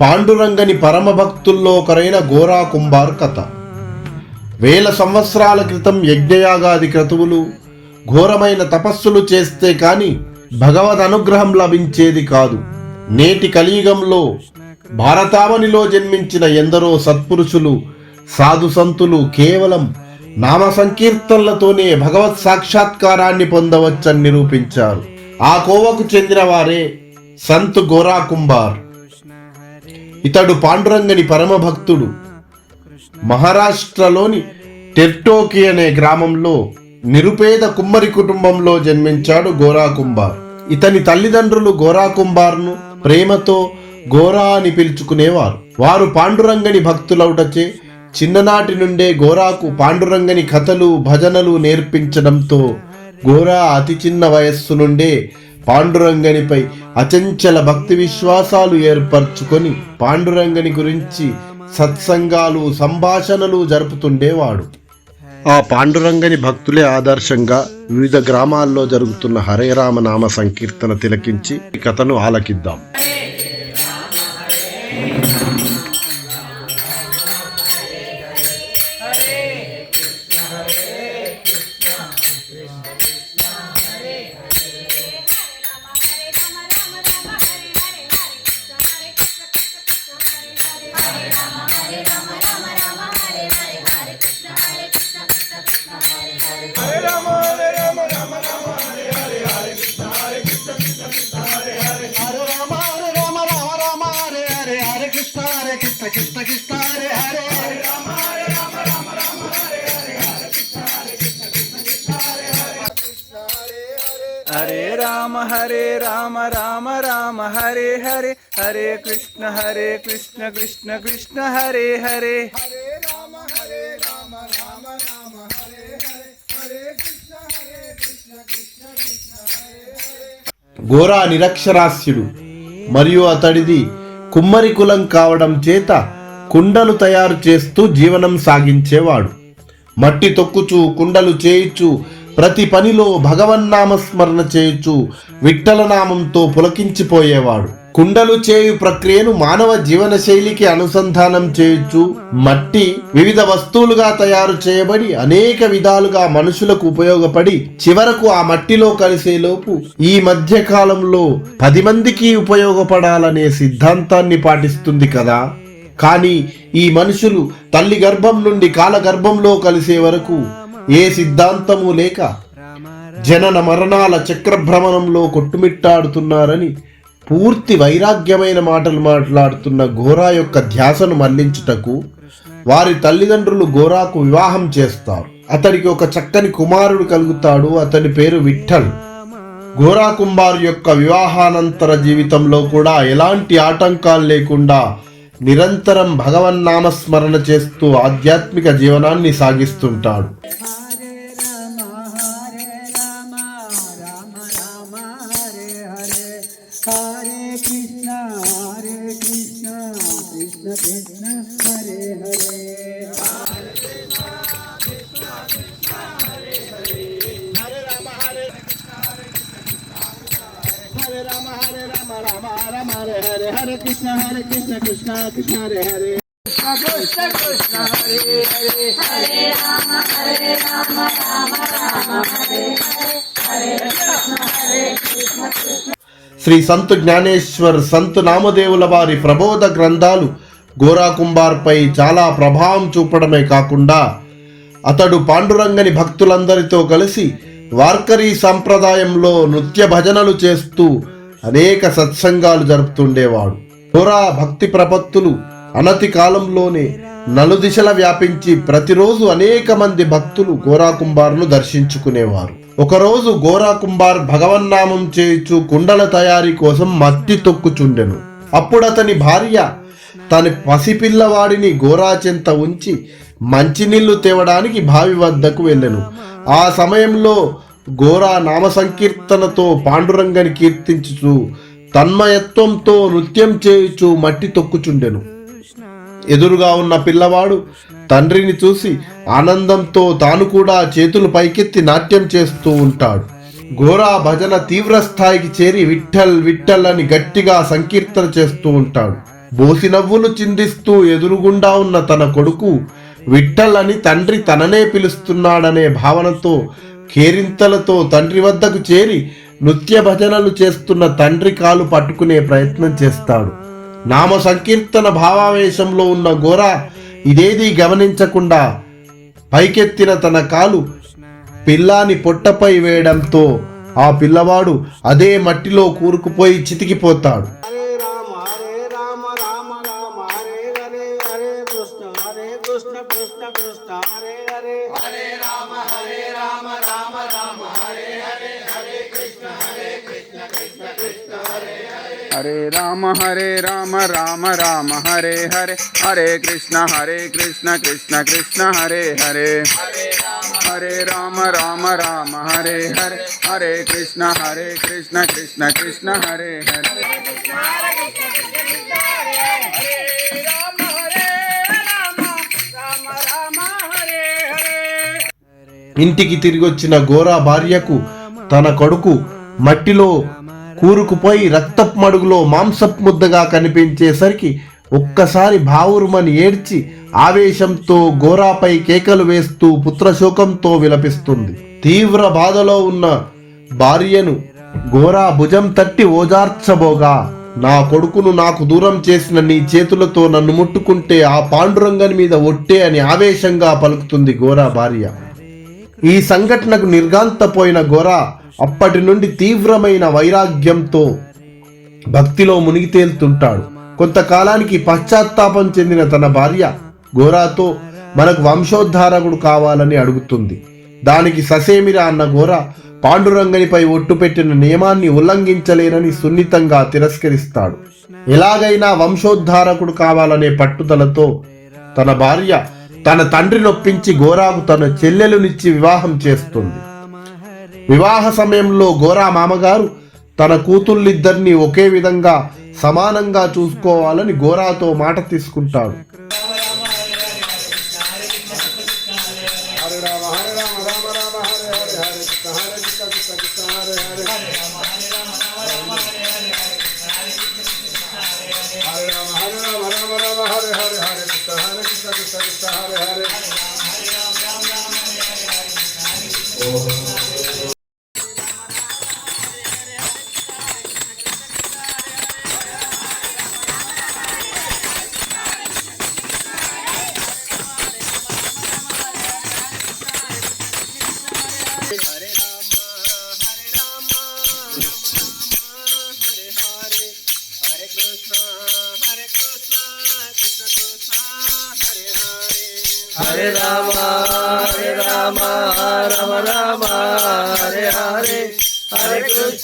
పాండురంగని పరమభక్తుల్లో ఒకరైన గోరా కుంభార్ కథ. వేల సంవత్సరాల క్రితం యజ్ఞయాగాది క్రతువులు ఘోరమైన తపస్సులు చేస్తే కాని భగవద్ అనుగ్రహం లభించేది కాదు. నేటి కలియుగంలో భారతావనిలో జన్మించిన ఎందరో సత్పురుషులు సాధు సంతులు కేవలం నామ సంకీర్తనలతోనే భగవత్ సాక్షాత్కారాన్ని పొందవచ్చని నిరూపించారు. ఆ కోవకు చెందిన వారే సంత్ గోరా కుంభార్. ఇతడు పాండురంగని పరమభక్తుడు. మహారాష్ట్రలోని టెర్టోకి అనే గ్రామంలో నిరుపేద కుమ్మరి కుటుంబంలో జన్మించాడు గోరా కుంభార్ ఇతని తల్లిదండ్రులు గోరా కుంభార్ను ప్రేమతో గోరా అని పిలుచుకునేవారు. వారు పాండురంగని భక్తులవుటచే చిన్ననాటి నుండే గోరాకు పాండురంగని కథలు భజనలు నేర్పించడంతో గోరా అతి చిన్న వయస్సు నుండే పాండురంగనిపై అచంచల భక్తి విశ్వాసాలు ఏర్పరచుకొని పాండురంగని గురించి సత్సంగాలు సంభాషణలు జరుపుతుండేవాడు. ఆ పాండురంగని భక్తులే ఆదర్శంగా వివిధ గ్రామాల్లో జరుగుతున్న హరే రామ నామ సంకీర్తన తిలకించి ఈ కథను ఆలకిద్దాం. హరే రామ రామ రామ హరే హరే హరే కృష్ణ హరే కృష్ణ కృష్ణ కృష్ణ హరే హరే హరే రామ హరే రామ రామ రామ హరే హరే హరే కృష్ణ హరే కృష్ణ కృష్ణ కృష్ణ హరే హరే గోరా నిరక్షరాస్యుడు మరియు అతడిది కుమ్మరి కులం కావడం చేత కుండలు తయారు చేస్తూ జీవనం సాగించేవాడు. మట్టి తొక్కుచు కుండలు చేయుచు ప్రతి పనిలో భగవన్నామస్మరణ చేయొచ్చు విఠల నామంతో పులకించిపోయేవాడు. కుండలు చేయు ప్రక్రియను మానవ జీవన శైలికి అనుసంధానం చేయొచ్చు మట్టి వివిధ వస్తువులుగా తయారు చేయబడి అనేక విధాలుగా మనుషులకు ఉపయోగపడి చివరకు ఆ మట్టిలో కలిసేలోపు ఈ మధ్య కాలంలో పది మందికి ఉపయోగపడాలనే సిద్ధాంతాన్ని పాటిస్తుంది కదా. కానీ ఈ మనుషులు తల్లి గర్భం నుండి కాల గర్భంలో కలిసే వరకు ఏ సిద్ధాంతము లేక జనన మరణాల చక్రభ్రమణంలో కొట్టుమిట్టాడుతున్నారని పూర్తి వైరాగ్యమైన మాటలు మాట్లాడుతున్న గోరా యొక్క ధ్యాసను మళ్ళించుటకు వారి తల్లిదండ్రులు గోరాకు వివాహం చేస్తారు. అతడికి ఒక చక్కని కుమారుడు కలుగుతాడు. అతని పేరు విఠల్. గోరా కుమార్ యొక్క వివాహానంతర జీవితంలో కూడా ఎలాంటి ఆటంకాలు లేకుండా నిరంతరం భగవన్నామస్మరణ చేస్తూ ఆధ్యాత్మిక జీవనాన్ని సాగిస్తుంటాడు. హరే హరే హరే కృష్ణ హరే కృష్ణ కృష్ణ కృష్ణ హరే హరే కృష్ణ కృష్ణ హరే హరే శ్రీ సంతు జ్ఞానేశ్వర్ సంతు నామదేవుల వారి ప్రబోధ గ్రంథాలు గోరా పై చాలా ప్రభావం చూపడమే కాకుండా అతడు పాండురంగని భక్తులందరితో కలిసి వార్కరీ సంప్రదాయంలో నృత్య భజనలు చేస్తూ అనేక సత్సంగాలు జరుపుతుండేవాడు. హురా భక్తి ప్రపత్తులు అనతి కాలంలోనే నలుదిశల వ్యాపించి ప్రతిరోజు అనేక మంది భక్తులు గోరాకుంభార్ను దర్శించుకునేవారు. ఒకరోజు గోరాకుంభార్ భగవన్నామం చేయుచు కుండల తయారీ కోసం మట్టి తొక్కుచుండెను. అప్పుడు అతని భార్య తన పసిపిల్లవాడిని గోరాచెంత ఉంచి మంచినీళ్ళు తేవడానికి బావి వద్దకు వెళ్ళెను. ఆ సమయంలో గోరా నామ సంకీర్తనతో పాండురంగని కీర్తించుచు తన్మయత్వంతో నృత్యం చేయుచు మట్టి తొక్కుచుండెను. ఎదురుగా ఉన్న పిల్లవాడు తండ్రిని చూసి ఆనందంతో తాను కూడా చేతులు పైకెత్తి నాట్యం చేస్తూ ఉంటాడు. ఘోరా భజన తీవ్ర స్థాయికి చేరి విఠల్ విఠల్ అని గట్టిగా సంకీర్తన చేస్తూ ఉంటాడు. బోసి నవ్వులు చిందిస్తూ ఎదురుగుండా ఉన్న తన కొడుకు విఠల్ అని తండ్రి తననే పిలుస్తున్నాడనే భావనతో కేరింతలతో తండ్రి వద్దకు చేరి నృత్య భజనలు చేస్తున్న తండ్రి కాలు పట్టుకునే ప్రయత్నం చేస్తాడు. నామ సంకీర్తన భావావేశంలో ఉన్న గోర ఇదేదీ గమనించకుండా పైకెత్తిన తన కాలు పిల్లాని పొట్టపై వేయడంతో ఆ పిల్లవాడు అదే మట్టిలో కూరుకుపోయి చితికిపోతాడు. హరే రామ హరే రామ రామ రామ హరే హరే. హరే కృష్ణ హరే కృష్ణ కృష్ణ కృష్ణ హరే హరే. హరే రామ రామ రామ హరే హరే. హరే కృష్ణ హరే కృష్ణ కృష్ణ కృష్ణ హరే హరే. ఇంటికి తిరిగి వచ్చిన గోరా భార్యకు తన కొడుకు మట్టిలో కూరుకుపోయి రక్తపు మడుగులో మాంసపు ముద్దగా కనిపించేసరికి ఒక్కసారి భావురుమని ఏడ్చి ఆవేశంతో గోరాపై కేకలు వేస్తూ పుత్రశోకంతో విలపిస్తుంది. తీవ్ర బాధలో ఉన్న భార్యను గోరా భుజం తట్టి ఓదార్చబోగా నా కొడుకును నాకు దూరం చేసిన నీ చేతులతో నన్ను ముట్టుకుంటే ఆ పాండురంగని మీద ఒట్టే అని ఆవేశంగా పలుకుతుంది గోరా భార్య. ఈ సంఘటనకు నిర్గాంతపోయిన గోరా అప్పటి నుండి తీవ్రమైన వైరాగ్యంతో భక్తిలో మునిగి తేలుతుంటాడు. కొంతకాలానికి పశ్చాత్తాపం చెందిన తన భార్య గోరాతో మనకు వంశోద్ధారకుడు కావాలని అడుగుతుంది. దానికి ససేమిరా అన్న గోర పాండురంగనిపై ఒట్టు పెట్టిన నియమాన్ని ఉల్లంఘించలేనని సున్నితంగా తిరస్కరిస్తాడు. ఎలాగైనా వంశోద్ధారకుడు కావాలనే పట్టుదలతో తన భార్య తన తండ్రి నొప్పించి గోరాకు తన చెల్లెలునిచ్చి వివాహం చేస్తుంది. వివాహ సమయంలో గోరా మామగారు తన కూతుళ్ళిద్దరినీ ఒకే విధంగా సమానంగా చూసుకోవాలని గోరాతో మాట తీసుకుంటాడు Oh.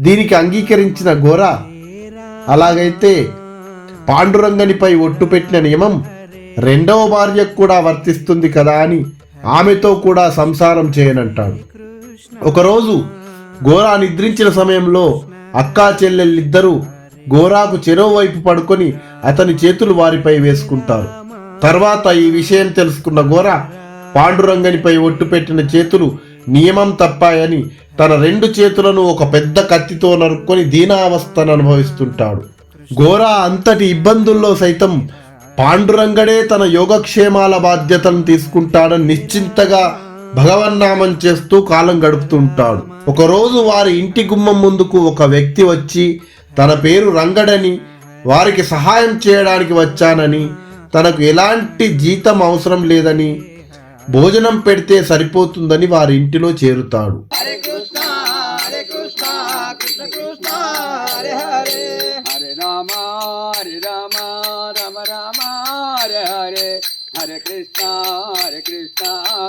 దీనికి అంగీకరించిన ఘోర. అలాగైతే పాండురంగనిపై ఒట్టు పెట్టిన నియమం రెండవ భార్యకు కూడా వర్తిస్తుంది కదా అని ఆమెతో కూడా సంసారం చేయనంటాడు. ఒకరోజు గోరా నిద్రించిన సమయంలో అక్కా చెల్లెళ్ళిద్దరూ గోరాకు చెరో వైపు పడుకొని అతని చేతులు వారిపై వేసుకుంటారు. తర్వాత ఈ విషయం తెలుసుకున్న గోరా పాండురంగనిపై ఒట్టు పెట్టిన చేతులు నియమం తప్పాయని తన రెండు చేతులను ఒక పెద్ద కత్తితో నరుక్కొని దీనావస్థను అనుభవిస్తుంటాడు. గోరా అంతటి ఇబ్బందుల్లో సైతం పాండురంగడే తన యోగక్షేమాల బాధ్యతను తీసుకుంటాడని నిశ్చింతగా భగవన్నామం చేస్తూ కాలం గడుపుతుంటాడు. ఒకరోజు వారి ఇంటి గుమ్మం ముందుకు ఒక వ్యక్తి వచ్చి తన పేరు రంగడని వారికి సహాయం చేయడానికి వచ్చానని తనకు ఎలాంటి జీతం అవసరం లేదని భోజనం పెడితే సరిపోతుందని వారి ఇంటిలో చేరుతాడు. హరే రామ హరే రామ రామ రామ హరే హరే. హరే కృష్ణ హరే కృష్ణ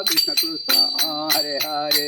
కృష్ణ కృష్ణ హరే హరే.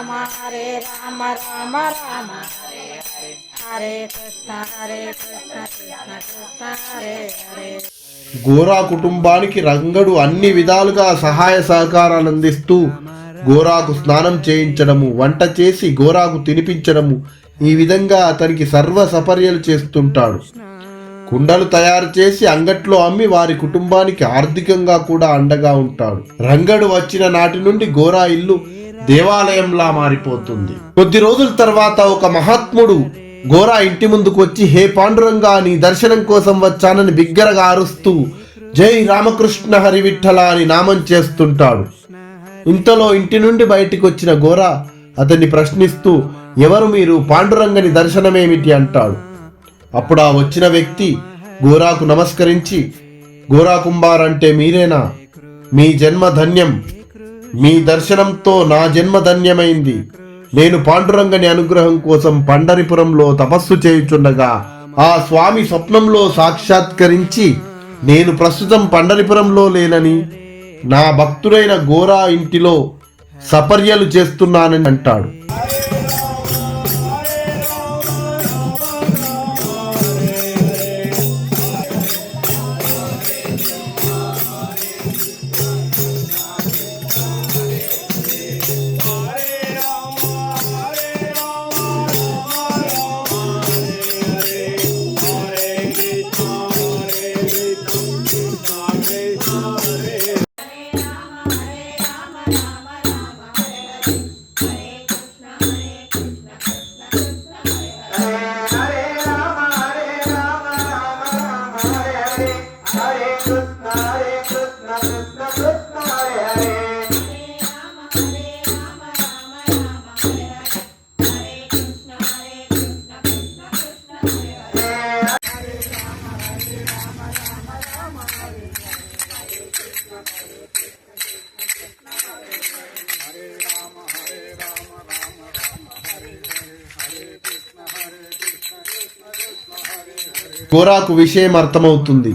రామ హరే రామ రామ రామ హరే హరే కృష్ణ హరే కృష్ణ కృష్ణ కృష్ణ హరే హరే. గోరా కుటుంబానికి రంగడు అన్ని విధాలుగా సహాయ సహకారాలు అందిస్తూ గోరాకు స్నానం చేయించడము వంట చేసి గోరాకు తినిపించడము ఈ విధంగా అతనికి సర్వ సపర్యలు చేస్తుంటాడు. కుండలు తయారు చేసి అంగట్లో అమ్మి వారి కుటుంబానికి ఆర్థికంగా కూడా అండగా ఉంటాడు. రంగడు వచ్చిన నాటి నుండి గోరా ఇల్లు దేవాలయంలా మారిపోతుంది. కొద్ది రోజుల తర్వాత ఒక మహాత్ముడు గోరా ఇంటి ముందుకు వచ్చి హే పాండురంగా నీ దర్శనం కోసం వచ్చానని బిగ్గరగా అరుస్తూ జై రామకృష్ణ హరి విఠల అని నామం చేస్తుంటాడు. ఇంతలో ఇంటి నుండి బయటికి వచ్చిన గోరా అతన్ని ప్రశ్నిస్తూ ఎవరు మీరు? పాండురంగని దర్శనమేమిటి? అంటాడు. అప్పుడు ఆ వచ్చిన వ్యక్తి గోరాకు నమస్కరించి గోరా కుంభార్ అంటే మీరేనా? మీ జన్మ ధన్యం. మీ దర్శనంతో నా జన్మ ధన్యమైంది. నేను పాండురంగని అనుగ్రహం కోసం పండరిపురంలో తపస్సు చేయుచుండగా ఆ స్వామి స్వప్నంలో సాక్షాత్కరించి నేను ప్రస్తుతం పండరిపురంలో లేనని నా భక్తుడైన గోరా ఇంటిలో సపర్యలు చేస్తున్నానని అంటాడు. గోరాకు విషయం అర్థమవుతుంది.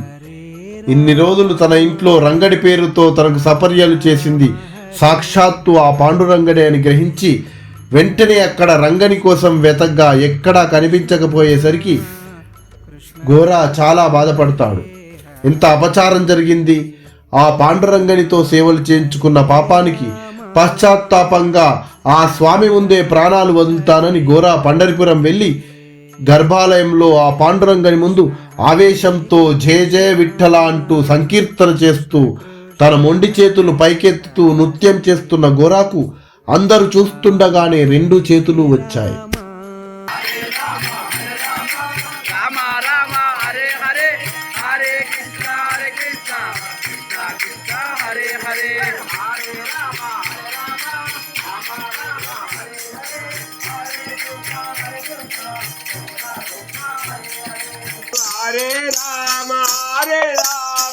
ఇన్ని రోజులు తన ఇంట్లో రంగడి పేరుతో తనకు సపర్యలు చేసింది సాక్షాత్తు ఆ పాండురంగడే అని గ్రహించి వెంటనే అక్కడ రంగని కోసం వెతగ్గా ఎక్కడా కనిపించకపోయేసరికి గోరా చాలా బాధపడతాడు. ఎంత అపచారం జరిగింది. ఆ పాండురంగనితో సేవలు చేయించుకున్న పాపానికి పశ్చాత్తాపంగా ఆ స్వామి ముందే ప్రాణాలు వదులుతానని గోరా పండరిపురం వెళ్ళి గర్భాలయంలో ఆ పాండురంగని ముందు ఆవేశంతో జయ జయ విఠల అంటూ సంకీర్తన చేస్తూ తన మొండి చేతులు పైకెత్తుతూ నృత్యం చేస్తున్న గోరాకు అందరూ చూస్తుండగానే రెండు చేతులు వచ్చాయి.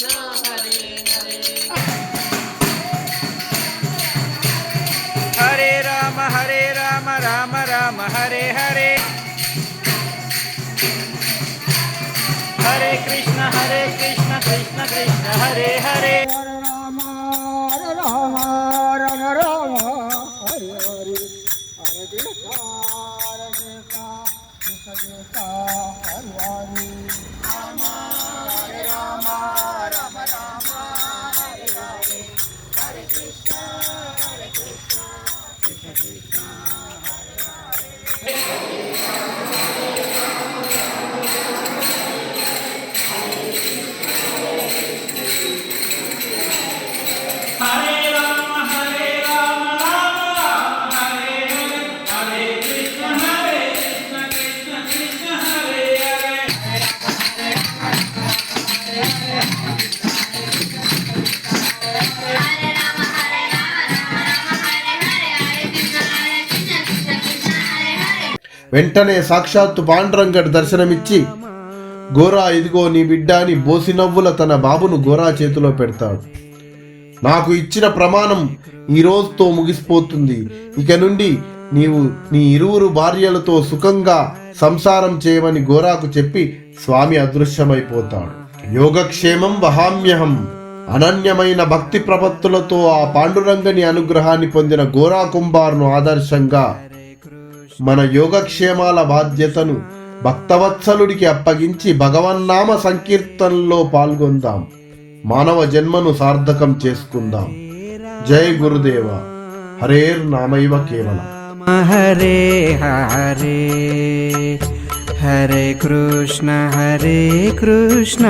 కృష్ణ వెంటనే సాక్షాత్తు పాండురంగడు దర్శనమిచ్చి గోరా ఇదిగో నీ బిడ్డ అని బోసినవ్వుల తన బాబును గోరా చేతిలో పెడతాడు. నాకు ఇచ్చిన ప్రమాణం ఈ రోజుతో ముగిసిపోతుంది. ఇక నుండి నీవు నీ ఇరువురు భార్యలతో సుఖంగా సంసారం చేయమని గోరాకు చెప్పి స్వామి అదృశ్యమైపోతాడు. యోగక్షేమం వహామ్యహం. అనన్యమైన భక్తి ప్రపత్తులతో ఆ పాండురంగని అనుగ్రహాన్ని పొందిన గోరా కుంభార్ను ఆదర్శంగా మన యోగక్షేమాల బాధ్యతను భక్తవత్సలుడికి అప్పగించి భగవన్నామ సంకీర్తనలో పాల్గొందాం మానవ జన్మను సార్థకం చేసుకుందాం జై గురుదేవ హరేర్ నామైవ కేవలం हरे हरे हरे कृष्ण हरे कृष्ण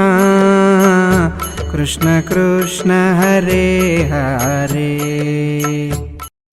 कृष्ण कृष्ण हरे हरे